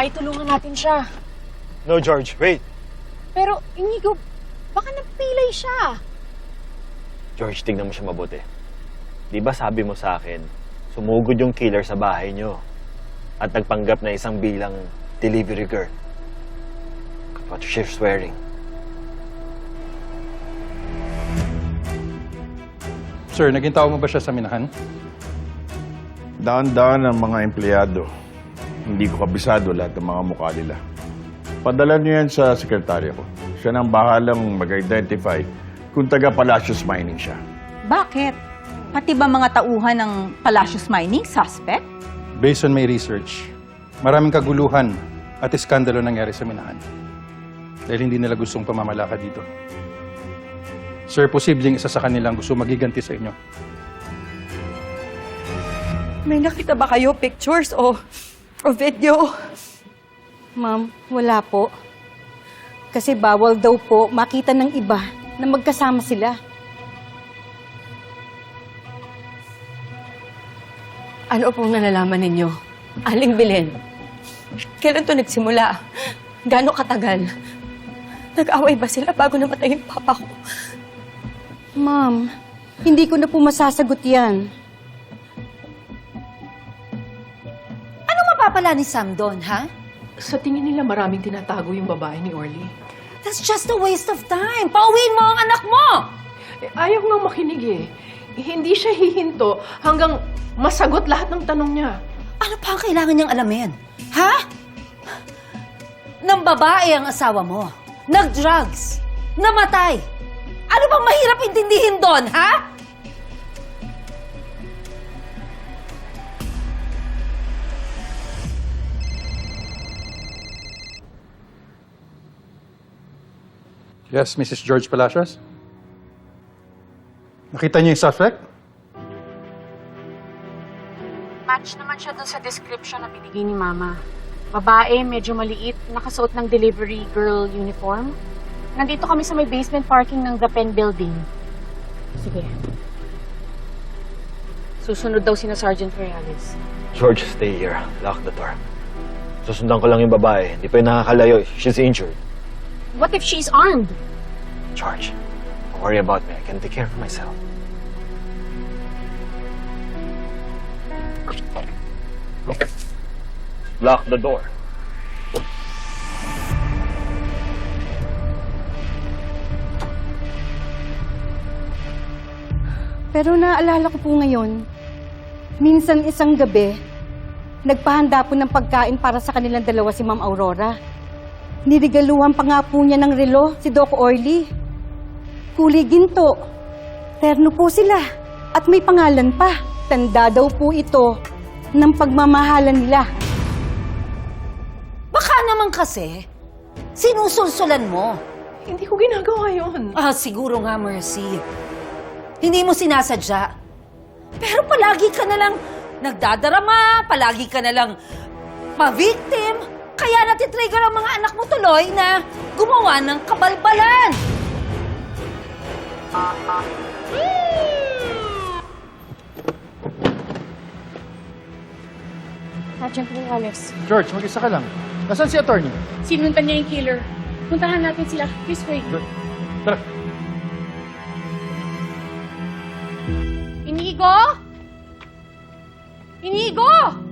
babae, tulungan natin siya. No, George, wait. Pero, Inigo, baka napilay siya. George, tignan mo siya mabuti. Di ba sabi mo sa akin, sumugod yung killer sa bahay niyo at nagpanggap na isang bilang delivery girl. What she's wearing. Sir, naging tao mo ba siya sa minahan? Daan-daan ang mga empleyado. Hindi ko kabisado lahat ng mga mukha nila. Padala niyo yan sa sekretarya ko. Siya nang bahalang mag-identify kung taga Palacios Mining siya. Bakit? Pati ba mga tauhan ng Palacios Mining suspect? Based on my research, maraming kaguluhan at iskandalo nangyari sa minahan. Dahil hindi nila gustong pamamalakad dito. Sir, posibleng isa sa kanilang gusto magiganti sa inyo. May nakita ba kayo pictures o, o video? Ma'am, wala po. Kasi bawal daw po makita ng iba na magkasama sila. Ano pong nalalaman ninyo? Aling Belen, kailan to nagsimula? Gano'ng katagal? Nag-away ba sila bago namatay yung papa ko? Ma'am, hindi ko na po masasagot yan. Mapapala ni Sam doon, ha? Sa tingin nila maraming tinatago yung babae ni Orly. That's just a waste of time. Pauwiin mo ang anak mo! Eh, ayaw nga makinig. Eh, Hindi siya hihinto hanggang masagot lahat ng tanong niya. Ano pa ang kailangan niyang alamin? Ha? Nang babae ang asawa mo. Nag-drugs. Namatay. Ano bang mahirap intindihin doon, ha? Yes, Mrs. George Palacios? Nakita niyo yung suspect? Match naman siya dun sa description na binigay ni Mama. Babae, medyo maliit, nakasuot ng delivery girl uniform. Nandito kami sa may basement parking ng The Pen Building. Sige. Susunod daw si na Sergeant Reales. George, stay here. Lock the door. Susundan ko lang yung babae. Hindi pa yung nakakalayo. She's injured. What if she's armed? George, don't worry about me. I can take care of myself. Lock the door. Pero naalala ko po ngayon, minsan isang gabi, nagpahanda po ng pagkain para sa kanilang dalawa si Ma'am Aurora. Nirigaluhan pa nga po niya ng relo si Doc Orly. Kulay ginto. Terno po sila. At may pangalan pa. Tanda daw po ito ng pagmamahalan nila. Baka naman kasi, sinusulsulan mo. Hindi ko ginagawa yon. Ah, siguro nga, Mercy. Hindi mo sinasadya. Pero palagi ka na lang nagdadarama, palagi ka na lang ma-victim. Kaya natitrigger ang mga anak mo tuloy na gumawa ng kabalbalan. Sergeant Reales, George, mag-isa ka lang. Nasaan si attorney? sinundan niya yung killer. Puntahan natin sila. This way. Tara. Inigo! Inigo! Inigo.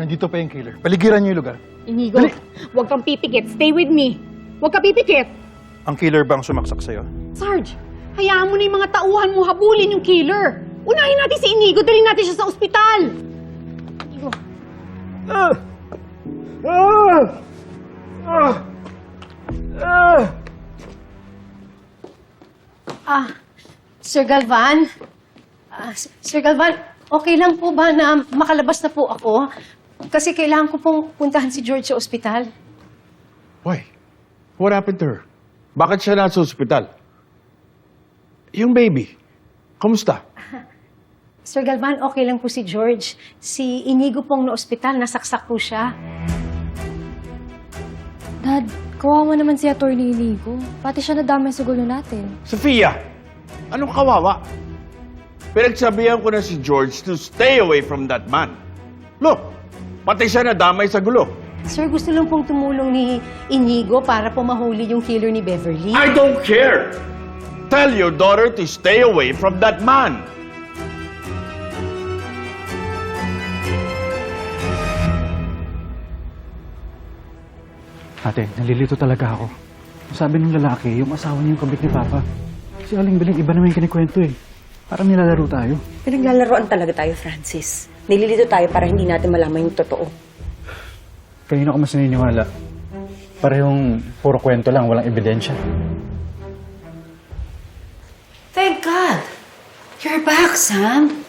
Nandito pa yung killer. Paligiran niyo yung lugar. Inigo, huwag kang pipikit. Stay with me. Huwag ka pipikit. Ang killer ba ang sumaksak sa'yo? Sarge, hayaan mo na yung mga tauhan mo habulin yung killer. Unahin natin si Inigo, dalhin natin siya sa ospital. Inigo. Ah, Sir Galvan? Ah, Sir Galvan, okay lang po ba na makalabas na po ako? Kasi kailangan ko pong puntahan si George sa ospital. Why? What happened to her? Bakit siya nasa ospital? Yung baby, kamusta? Sir Galvan, okay lang po si George. Si Inigo pong na ospital, nasaksak po siya. Dad, kawawa naman si Atty. Inigo. Pati siya nadamay sa gulo natin. Sofia! Anong kawawa? Pinagsabihan ko na si George to stay away from that man. Look, pati siya nadamay sa gulo. Sir, gusto lang pong tumulong ni Inigo para po mahuli yung killer ni Beverly. I don't care. Tell your daughter to stay away from that man. Ate, nalilito talaga ako. Sabi ng lalaki, yung asawa niya yung kabit ni Papa. Si Aling Beling, iba naman yung kinikwento eh. Parang nilalaro tayo. Pinaglalaroan talaga tayo, Francis. Nililito tayo para hindi natin malaman yung totoo. Kanino ka mas naniniwala? Parehong puro kwento lang, walang ebidensya. Thank God! You're back, Sam.